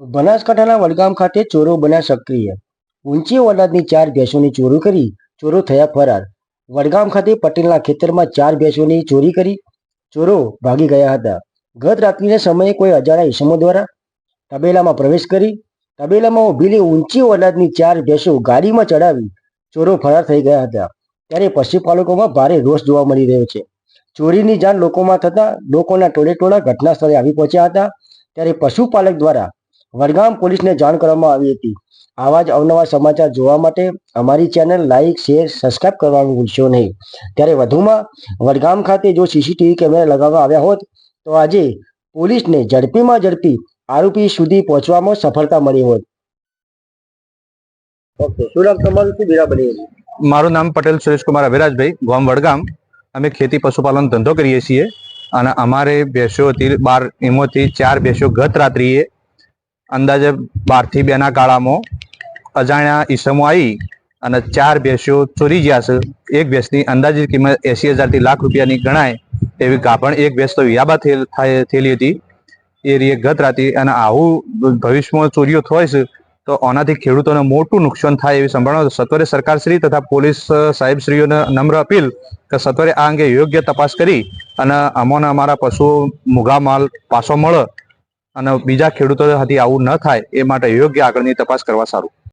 બનાસકાંઠાના વડગામ ખાતે ચોરો બન્યા સક્રિય. ઊંચી ઓલાદની ચાર ભેંસોની ચોરી કરી, ચોરો થયા ફરાર. વડગામ ખાતે પટેલના ખેતરમાં ચાર ભેંસોની ચોરી કરી, ચોરો ભાગી ગયા હતા. ગત રાત્રિના સમયે કોઈ અજાણ્યા ઈસમો દ્વારા તબેલામાં પ્રવેશ કરી, તબેલામાં ઊભેલી ઊંચી ઓલાદની ચાર ભેંસો ગાડીમાં ચડાવી, ચોરો ફરાર થઈ ગયા હતા. ત્યારે પશુપાલકોમાં ભારે રોષ જોવા મળી રહ્યો છે. ચોરીની જાણ લોકોમાં થતાં લોકોના ટોળે ટોળા ઘટના સ્થળે આવી પહોંચ્યા હતા. ત્યારે પશુપાલક દ્વારા વડગામ પોલીસને જાણ કરવામાં આવી હતી. આવા જ અવનવા સમાચાર જોવા માટે અમારી ચેનલ લાઇક શેર, સબસ્ક્રાઇબ કરવાનું ભૂલશો નહીં. ત્યારે વધુમાં વડગામ ખાતે જો સીસીટીવી કેમેરા લગાવવામાં આવ્યા હોત, તો આજે પોલીસને ઝડપીમાં ઝડપી આરોપી સુધી પહોંચવામાં સફળતા મળી હોત. મારું નામ પટેલ સુરેશકુમાર અભિરાજભાઈ. ગામ વડગામ. અમે ખેતી પશુપાલન ધંધો કરીએ છીએ અને અમારે ભેંસો હતી બાર, એમાંથી ચાર ભેંસો ગત રાત્રિએ અંદાજે બારથી બેના ગાળામાં અજાણ્યા ઈસમો આવી અને ચાર ભેંસીઓ ચોરી ગયા છે. એક ભેંસની અંદાજિત કિંમત એસી હજારથી લાખ રૂપિયાની ગણાય એવી ગાભણ એક ભેંસ તો વ્યાબા થયેલ થાય- થયેલી હતી. એ રીએ ગત રાતી અને આવું ભવિષ્યમાં ચોરીઓ થાય છે તો આનાથી ખેડૂતોને મોટું નુકસાન થાય એવી સંભાવના સત્વરે સરકારશ્રી તથા પોલીસ સાહેબશ્રીઓને નમ્ર અપીલ કે સત્વરે આ અંગે યોગ્ય તપાસ કરી અને અમોને અમારા પશુઓ મુઘા માલ પાછો મળે અને બીજા ખેડૂતો હતી આવું ન થાય એ માટે યોગ્ય આગળની તપાસ કરવા સારું.